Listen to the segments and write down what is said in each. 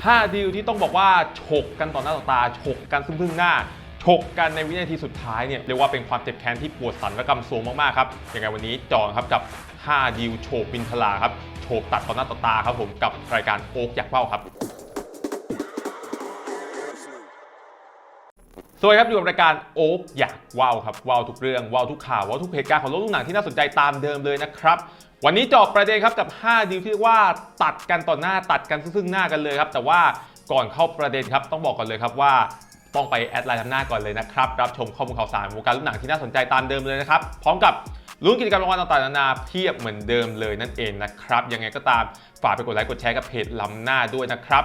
5ดีลที่ต้องบอกว่าฉกกันต่อหน้าต่อตาฉกกันซึ่งพึ่งหน้าฉกกันในวินาทีสุดท้ายเนี่ยเรียกว่าเป็นความเจ็บแค้นที่ปวดสันและกำซวงมากๆครับยังไงวันนี้จองครับกับ 5 ดีลโฉบบินทลาครับโฉบตัดต่อหน้าต่อตาครับผมกับรายการโอ๊กอยากเบ้าครับ สวัสดีครับอยู่กับรายการโอ๊กอยากว้าวครับว้าวทุกเรื่องว้าวทุกข่าวว้าวทุกเหตุการณ์ของโลกลูกหนังที่น่าสนใจตามเดิมเลยนะครับ วันนี้จบประเด็นครับกับ 5 ดีลที่เรียกว่าตัดกันต่อหน้าตัดกันซึ่งหน้ากันเลยครับ แต่ว่าก่อนเข้าประเด็นครับต้องบอกก่อนเลยครับว่าต้องไปแอดไลน์ทำหน้าก่อนเลยนะครับ รับชมข้อมูลข่าวสารวงการลูกหนังที่น่าสนใจตามเดิมเลยนะครับ พร้อมกับลุ้นกิจกรรมรางวัลต่างๆนานาเพียบเหมือนเดิมเลยนั่นเองนะครับ ยังไงก็ตามฝากไปกดไลค์กดแชร์กับเพจล้ำหน้าด้วยนะครับ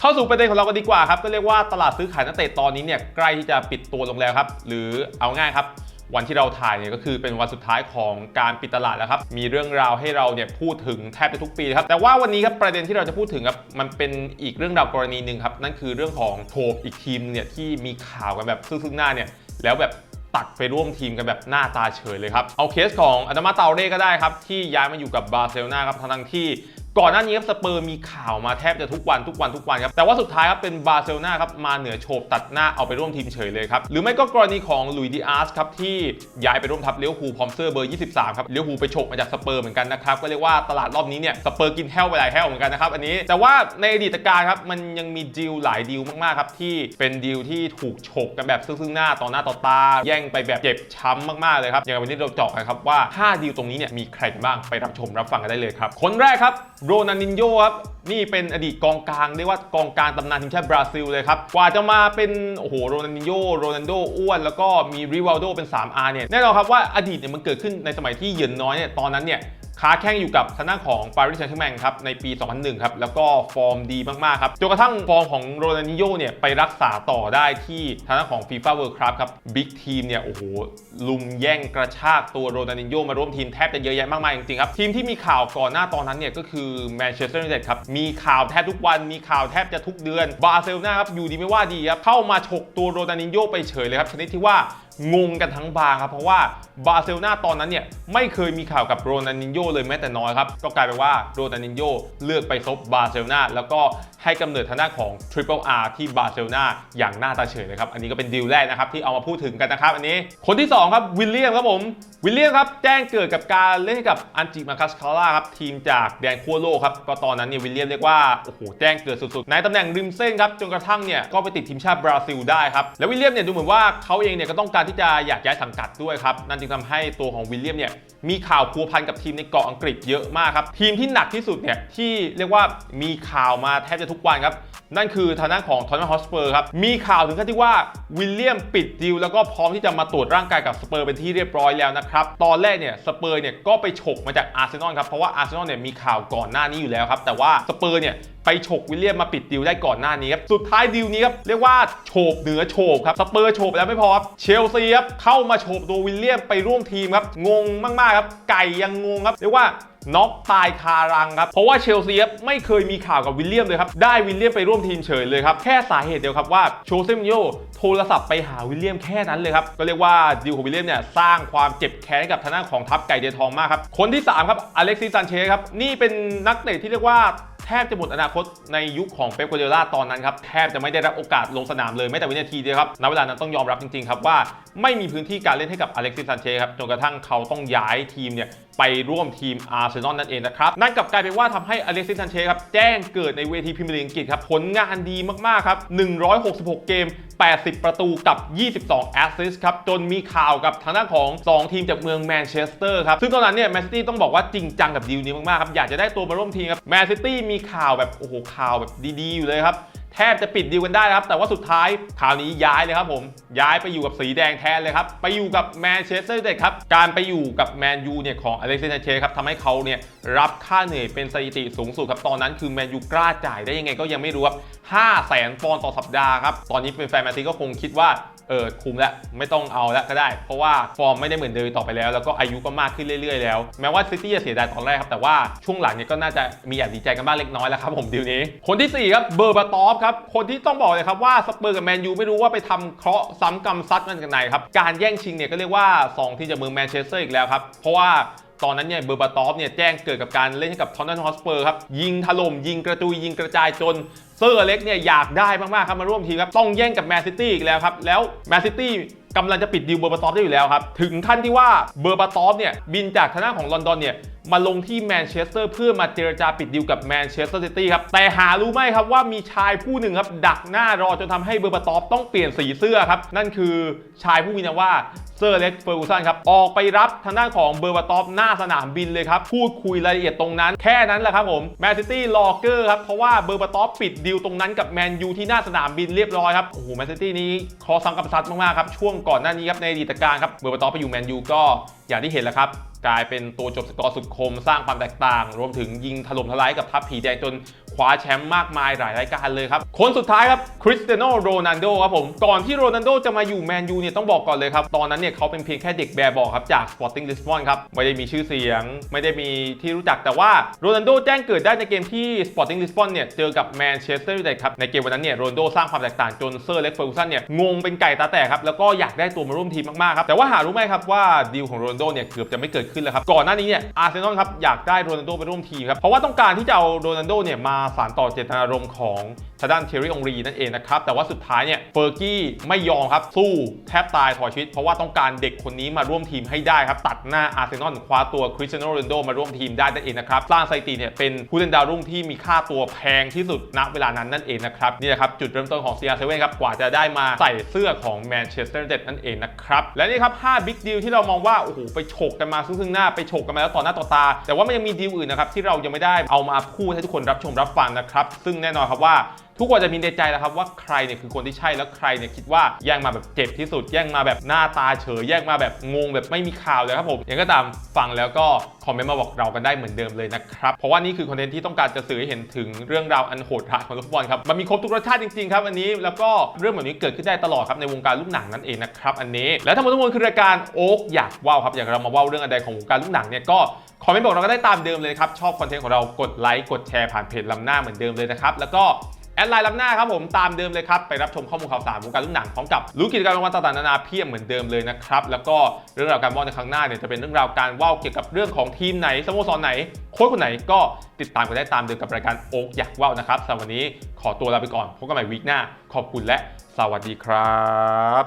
เข้าสู่ประเด็นของเรากันดีกว่าครับก็เรียกว่าตลาดซื้อขายนักเตะตอนนี้เนี่ยใกล้ที่จะปิดตัวลงแล้วครับ หรือเอาง่ายครับ วันที่เราถ่ายเนี่ยก็คือเป็นวันสุดท้ายของการปิดตลาดแล้วครับ มีเรื่องราวให้เราเนี่ยพูดถึงแทบจะทุกปีครับ แต่ว่าวันนี้ครับประเด็นที่เราจะพูดถึงครับมันเป็นอีกเรื่องราวกรณีหนึ่งครับ นั่นคือเรื่องของโทบอีกทีมเนี่ยที่มีข่าวกันแบบซึ่งๆหน้าเนี่ยแล้วแบบตัดไปร่วมทีมกันแบบหน้าตาเฉยเลยครับ เอาเคสของอดามาเตาเร่ก็ได้ครับ ที่ย้ายมาอยู่กับบาร์เซโลนาครับทั้งที่ ก่อนหน้านี้ครับสเปอร์มีข่าวมาแทบจะทุกวันทุกวันทุกวันครับแต่ว่าสุดท้ายครับเป็นบาร์เซโลนาครับมาเหนือโฉบตัดหน้าเอาไปร่วมทีมเฉยเลยครับหรือไม่ก็กรณีของลุยดิอาร์สครับที่ย้ายไปร่วมทัพเลี้ยวภูพร้อมเสื้อเบอร์ 23 ครับเลี้ยวภูไปโฉบมาจากสเปอร์เหมือนกันนะครับก็เรียกว่าตลาดรอบนี้เนี่ยสเปอร์กินแห้วไปหลายแห้วเหมือนกันนะครับอันนี้แต่ว่าในอดีตการครับมันยังมีดีลหลายดีลมากๆครับที่เป็นดีลที่ถูกฉกกันแบบซึ่งหน้าต่อหน้าต่อตา แย่งไปแบบเจ็บช้ำมากๆเลยครับอย่างวันนี้เราเจาะกันครับว่า5ดีลตรงนี้เนี่ยมีใครบ้างไปรับชมรับฟังกันได้เลยครับคนแรกครับโรนันินโยครับนี่เป็นอดีตกองกลางเรียกว่ากองกลางตำนานทีมชาติบราซิลเลยครับกว่าจะมาเป็นโอ้โหโรนันินโยโรนันโดอ้วน แล้วก็มีริวัลโดเป็น 3R เนี่ยแน่นอนครับว่าอดีตเนี่ยมันเกิดขึ้นในสมัยที่เยือนน้อยเนี่ยตอนนั้นเนี่ย ค้าแข่งอยู่กับทางด้านของปารีสแซงต์แชร์แมงครับในปี 2001 ครับ แล้วก็ฟอร์มดีมากๆ ครับ จนกระทั่งฟอร์มของโรนัลดิโญ่เนี่ย ไปรักษาต่อได้ที่ทางด้านของ FIFA World Cup ครับบิ๊กทีมเนี่ย โอ้โห ลุมแย่งกระชากตัวโรนัลดิโญ่มาร่วมทีมแทบจะเยอะแยะมากมายจริงๆครับ ทีมที่มีข่าวก่อนหน้าตอนนั้นเนี่ยก็คือแมนเชสเตอร์ยูไนเต็ดครับมีข่าวแทบทุกวันมีข่าวแทบจะทุกเดือนบาร์เซโลนาครับอยู่ดีไม่ว่าดีครับเข้ามาฉกตัวโรนัลดิโญ่ไปเฉยเลยครับชนิดที่ว่า งงกันทั้งบางครับ เพราะว่าบาร์เซโลนาตอนนั้นเนี่ยไม่เคยมีข่าวกับโรนัลดินโญ่เลยแม้แต่น้อยครับ ก็กลายเป็นว่าโรนัลดินโญ่เลือกไปซบบาร์เซโลนาแล้วก็ให้กำเนิดทางด้านของ Triple R ที่บาร์เซโลนาอย่างหน้าตาเฉยเลยครับ อันนี้ก็เป็นดีลแรกนะครับที่เอามาพูดถึงกันนะครับอันนี้คนที่ 2 ครับวิลเลียมครับผมวิลเลียมครับแจ้งเกิดกับการเล่นกับอันจิมาคัสคาร่าครับทีมจากแดนขั้วโลกครับก็ตอนนั้นเนี่ยวิลเลียมเรียกว่าโอ้โหแจ้งเกิดสุดๆในตำแหน่งริมเส้นครับจนกระทั่งเนี่ยก็ไปติดทีมชาติบราซิลได้ครับแล้ววิลเลียมเนี่ยดูเหมือนว่าเขาเองเนี่ยก็ต้องการที่จะอยากย้ายสังกัดด้วยครับ นั่นจึงทำให้ตัวของวิลเลียมเนี่ยมีข่าวพัวพันกับทีมในเกาะอังกฤษเยอะมากครับ ทีมที่หนักที่สุดเนี่ยที่เรียกว่ามีข่าวมาแทบจะทุกวันครับ นั่นคือทางด้านของทอนนัมฮอสเปอร์ครับ มีข่าวถึงขั้นที่ว่าวิลเลียมปิดดีลแล้วก็พร้อมที่จะมาตรวจร่างกายกับสเปอร์เป็นที่เรียบร้อยแล้วนะครับ ตอนแรกเนี่ยสเปอร์เนี่ยก็ไปฉกมาจากอาร์เซนอลครับ เพราะว่าอาร์เซนอลเนี่ยมีข่าวก่อนหน้านี้อยู่แล้วครับ แต่ว่าสเปอร์เนี่ย ไปฉกวิลเลียมมาปิดดีลได้ก่อนหน้านี้ครับสุดท้ายดีลนี้ครับเรียกว่าโฉบเหนือโฉบครับสเปอร์โฉบแล้วไม่พอครับเชลซีครับเข้ามาโฉบตัววิลเลียมไปร่วมทีมครับงงมากๆครับไก่ยังงงครับเรียกว่าน็อกตายคารังครับ เพราะว่าเชลซีครับไม่เคยมีข่าวกับวิลเลียมเลยครับ ได้วิลเลียมไปร่วมทีมเฉยเลยครับ แค่สาเหตุเดียวครับว่าโชเซมิโยโทรศัพท์ไปหาวิลเลียมแค่นั้นเลยครับ ก็เรียกว่าดิวของวิลเลียมเนี่ยสร้างความเจ็บแค้นกับทางด้านของทัพไก่เดียทองมากครับ คนที่ 3 ครับอเล็กซิสซันเชสครับ นี่เป็นนักเตะที่เรียกว่า แทบจะหมดอนาคตในยุคของเป๊ปกัวเดล่าตอนนั้นครับแทบจะไม่ได้รับโอกาสลงสนามเลยแม้แต่วินาทีเดียวครับณเวลานั้นต้องยอมรับจริงๆครับว่าไม่มีพื้นที่การเล่นให้กับอเล็กซิสซานเชสครับจนกระทั่งเขาต้องย้ายทีมเนี่ย ไปร่วมทีมอาร์เซนอลนั่นเองนะครับ นั่นกลับกลายเป็นว่าทำให้อเล็กซิสซันเชสครับแจ้งเกิดในเวทีพรีเมียร์ลีกอังกฤษครับ ผลงานดีมาก ๆ ครับ 166 เกม 80 ประตูกับ 22 แอสซิสต์ครับ จนมีข่าวกับทางด้านของ 2 ทีมจากเมืองแมนเชสเตอร์ครับ ซึ่งตอนนั้นเนี่ยแมนซิตี้ต้องบอกว่าจริงจังกับดีลนี้มาก ๆ ครับ อยากจะได้ตัวมาร่วมทีมครับแมนซิตี้มีข่าวแบบโอ้โหข่าวแบบดี ๆ อยู่เลยครับ แทบจะปิดดีลกันได้ครับ แต่ว่าสุดท้ายข่าวนี้ย้ายเลยครับผมย้ายไปอยู่กับสีแดงแทนเลยครับ ไปอยู่กับแมนเชสเตอร์ยูไนเต็ดครับ การไปอยู่กับแมนยูเนี่ยของอเล็กซิสเชครับทำให้เขาเนี่ยรับค่าเหนื่อยเป็นสถิติสูงสุดครับ ตอนนั้นคือแมนยูกล้าจ่ายได้ยังไงก็ยังไม่รู้ครับห้าแสนปอนด์ต่อสัปดาห์ครับ ตอนนี้เป็นแฟนแมนซีก็คงคิดว่า เออคุมแล้วไม่ต้องเอาแล้วก็ได้ เพราะว่าฟอร์มไม่ได้เหมือนเดิมต่อไปแล้ว แล้วก็อายุก็มากขึ้นเรื่อยๆแล้ว แม้ว่าซิตี้จะเสียดายตอนแรกครับแต่ว่าช่วงหลังเนี่ยก็น่าจะมีแอบดีใจกันบ้างเล็กน้อยแล้วครับผมดีลนี้ คนที่ 4 ครับเบอร์บาตอฟครับคนที่ต้องบอกเลยครับว่าสเปอร์กับแมนยูไม่รู้ว่าไปทำเคราะห์ซ้ำกรรมซัดกันกันไหนครับการแย่งชิงเนี่ยก็เรียกว่า 2 ที่จากเมือแมนเชสเตอร์อีกแล้วครับเพราะว่า ตอนนั้นเนี่ยเบอร์บาตอฟเนี่ยแจ้งเกิดกับการเล่นให้กับทอนนันฮอสเปอร์ครับยิงถล่มยิงกระจุยยิงกระจายจนเซอร์เล็กเนี่ยอยากได้มากๆครับมาร่วมทีมครับต้องแย่งกับแมนซิตี้อีกแล้วครับแล้วแมนซิตี้ กำลังจะปิดดีลเบอร์บาตอฟได้อยู่แล้วครับ ถึงขั้นที่ว่าเบอร์บาตอฟเนี่ยบินจากทางด้านของลอนดอนเนี่ยมาลงที่แมนเชสเตอร์เพื่อมาเจรจาปิดดีลกับแมนเชสเตอร์ซิตี้ครับ แต่หารู้ไหมครับว่ามีชายผู้หนึ่งครับ ดักหน้ารอจนทำให้เบอร์บาตอฟต้องเปลี่ยนสีเสื้อครับ นั่นคือชายผู้มีนามว่าเซอร์เล็กเฟอร์กูสันครับ ออกไปรับทางด้านของเบอร์บาตอฟหน้าสนามบินเลยครับ พูดคุยรายละเอียดตรงนั้น แค่นั้นแหละครับผมแมนซิตี้ลอเกอร์ครับ เพราะว่าเบอร์บาตอฟปิดดีลตรงนั้นกับแมนยูที่หน้าสนามบินเรียบร้อยครับโอ้โหแมนซิตี้นี้คอสังกับซัดมากๆครับช่วงก่อนหน้านี้ครับในอดีตการครับเมื่อปตอไปอยู่แมนยูก็อย่างที่เห็นแหล้วครับ กลายเป็นตัวจบสกอร์สุดคมสร้างความแตกต่าง รวมถึงยิงถล่มทลายกับทัพผีแดงจน คว้าแชมป์มากมายหลายรายการเลยครับ คนสุดท้ายครับคริสเตียโนโรนัลโดครับผม ก่อนที่โรนัลโดจะมาอยู่แมนยูเนี่ยต้องบอกก่อนเลยครับ ตอนนั้นเนี่ยเขาเป็นเพียงแค่เด็กแบบบอกครับจาก Sporting Lisbon ครับ ไม่ได้มีชื่อเสียง ไม่ได้มีที่รู้จักแต่ว่าโรนัลโดแจ้งเกิดได้ในเกมที่ Sporting Lisbon เนี่ยเจอกับแมนเชสเตอร์ยูไนเต็ดครับในเกมวันนั้นเนี่ยโรนัลโดสร้างความแตกต่างจนเซอร์เล็กเฟอร์กูสันเนี่ยงงเป็นไก่ตาแตกครับแล้วก็อยากได้ตัวมาร่วมทีมมากๆครับแต่ว่าหารู้ไหมครับว่าดีลของโรนัลโดเนี่ยเกือบจะไม่เกิดขึ้นแล้วครับก่อนหน้านี้เนี่ยอาร์เซนอลครับอยากได้โรนัลโดไปร่วมทีมครับเพราะว่าต้องการที่จะเอาโรนัลโดเนี่ยมาสารต่อเจตนารมณ์ของทางด้านเทอรี่องรีนั่นเองนะครับ แต่ว่าสุดท้ายเนี่ยเฟอร์กี้ไม่ยอมครับ สู้แทบตายถอยชีวิต เพราะว่าต้องการเด็กคนนี้มาร่วมทีมให้ได้ครับ ตัดหน้าอาร์เซนอลคว้าตัวคริสเตียโนโรนโดมาร่วมทีมได้นั่นเองนะครับ สร้างสถิติเนี่ยเป็นผู้เล่นดาวรุ่งที่มีค่าตัวแพงที่สุดณเวลานั้นนั่นเองนะครับนี่แหละครับจุดเริ่มต้นของ CR7 ครับกว่าจะได้มาใส่เสื้อของแมนเชสเตอร์ยูไนเต็ดนั่นเองนะครับและนี่ครับ5บิ๊กดีลที่เรามองว่าโอ้โหไปฉกกันมาซึ่งหน้าไปฉกกันมาแล้วต่อหน้าต่อตา แต่ว่ามันยังมีดีลอื่นนะครับที่เรายังไม่ได้เอามาพูดให้ทุกคนรับชมรับฟังนะครับซึ่งแน่นอนครับว่าทุกคนจะมีในใจแล้วครับว่าใครเนี่ยคือคนที่ใช่แล้วใครเนี่ยคิดว่าแย่งมาแบบเจ็บที่สุด แย่งมาแบบหน้าตาเฉยแย่งมาแบบงงแบบไม่มีข่าวเลยครับผมยังก็ตามฟังแล้วก็คอมเมนต์มาบอกเรากันได้เหมือนเดิมเลยนะครับเพราะว่านี่คือคอนเทนต์ที่ต้องการจะสื่อให้เห็นถึงเรื่องราวอันโหดร้ายของฟุตบอลครับมันมีครบทุกรสชาติจริงๆครับอันนี้แล้วก็เรื่องแบบนี้เกิดขึ้นได้ตลอดครับในวงการลูกหนังนั่นเองนะครับอันนี้และทั้งหมดทั้งมวลคือรายการโอ๊กอยากว่าวครับอยางเรามาว่าวเรื่องอะไรของวงการลูกหนังเนี่ยก็คอมเมนต์บอกเราก็ได้ตามเดิมเลยครับชอบคอนเทนต์ของเรากดไลค์กดแชร์ผ่านเพจลำหน้าเหมือนเดิมเลยนะครับแล้วก็ แอดไลน์รับหน้าครับผมตามเดิมเลยครับ ไปรับชมข้อมูลข่าวสารวงการลูกหนังพร้อมกับรู้กิจกรรมรางวัลต่างๆนานาเพียบเหมือนเดิมเลยนะครับ แล้วก็เรื่องราวการว่าวในครั้งหน้าเนี่ยจะเป็นเรื่องราวการว่าวเกี่ยวกับเรื่องของทีมไหนสโมสรไหนโค้ชคนไหนก็ติดตามกันได้ตามเดิมกับรายการโอ๊กอยากว่าวนะครับสำหรับวันนี้ขอตัวลาไปก่อนพบกันใหม่วีคหน้า ขอบคุณและสวัสดีครับ